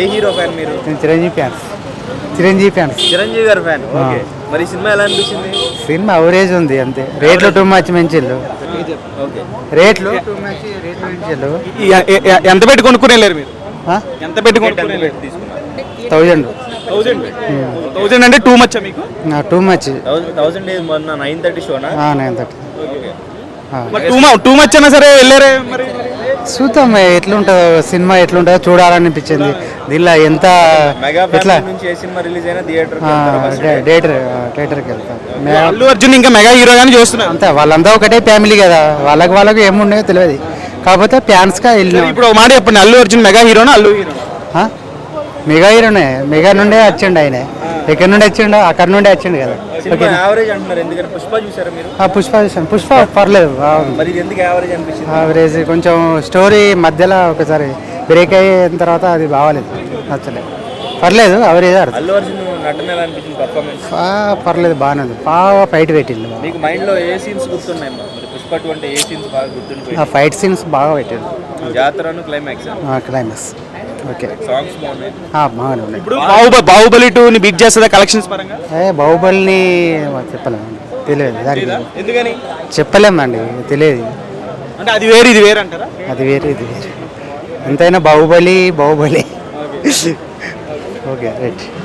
ఏ hero fan మీరు? నేను Chiranjeevi fans. Chiranjeevi fans. Chiranjeevi గారి ఫ్యాన్. ఓకే. మరి ఈ సినిమా ఎలా అనిపించింది? సినిమా అవరేజ్ ఉంది అంతే. రేట్లు టూ మచ్ మంచిళ్ళు ఓకే. రేట్లు టూ మచ్ రేట్లు మంచిళ్ళు ఎంత పెట్టి కొనుక్కుని వెళ్ళారు మీరు? ఎంత పెట్టి కొనుక్కుని థౌజండ్ థౌజండ్ థౌజండ్ అంటే టూ మచ్చా మీకు? టూ మచ్ మొన్న నైన్ థర్టీ షోనా నైన్ థర్టీ టూ మచ్ అయినా సరే వెళ్ళారే మరి? చూద్దాం ఎట్లుంటుందో సినిమా ఎట్లుంటుందో చూడాలనిపించింది. దీనిలో ఎంత ఎట్లా? థియేటర్ థియేటర్ థియేటర్కి వెళ్తాం అల్లు అర్జున్ ఇంకా మెగా హీరో గానీ చూస్తున్నారు. అంతే వాళ్ళంతా ఒకటే ఫ్యామిలీ కదా. వాళ్ళకి వాళ్ళకి ఏముండేదో తెలియదు. కాకపోతే ఫ్యాన్స్గా వెళ్ళినాం ఇప్పుడు మాట చెప్పండి. అల్లు అర్జున్ మెగా హీరోనా అల్లు హీరో ఆ? మెగా నుండే వచ్చిండు ఆయన. ఎక్కడి నుండి వచ్చిండు అక్కడ నుండి వచ్చిండు కదా. సినిమా యావరేజ్ అంటున్నారు ఎందుకంటే పుష్ప చూసారా మీరు? ఆ పుష్ప చూసాను. పుష్ప పర్లేదు మరి ఎందుకు యావరేజ్ అనిపించింది? యావరేజ్ కొంచెం స్టోరీ మధ్యలో ఒకసారి బ్రేక్ అయిన తర్వాత అది బాగాలేదు నచ్చలేదు పర్లేదు అవరేజ్ అర్థం. అల్లు అర్జున్ నటన ఎలా అనిపించింది పర్ఫార్మెన్స్ ఆ, పర్లేదు బాగానే ఉంది. బాగా ఫైట్ పెట్టిండు. బాగా. మీకు మైండ్లో ఏ సీన్స్ గుర్తున్నాయి మరి? పుష్ప టూ అంటే ఏ సీన్స్ బాగా గుర్తుండిపోయి ఆ ఫైట్ సీన్స్ బాగా పెట్టిండు. జాతరను క్లైమాక్స్ క్లైమాక్స్ ఓకే సాంగ్స్ బాగానే ఉన్నాయి. ఇప్పుడు బాహుబలి బాహుబలి టూ ని బీట్ చేస్తుందా కలెక్షన్స్ పరంగా? ఏ బాహుబలిని చెప్పలేము తెలియదు దానికి ఎందుకని? చెప్పలేమండి తెలియదు. అంటే అది వేరు ఇది వేరు అంటారా? అది వేరే ఇది వేరే. ఎంతైనా బాహుబలి బాహుబలి. Okay right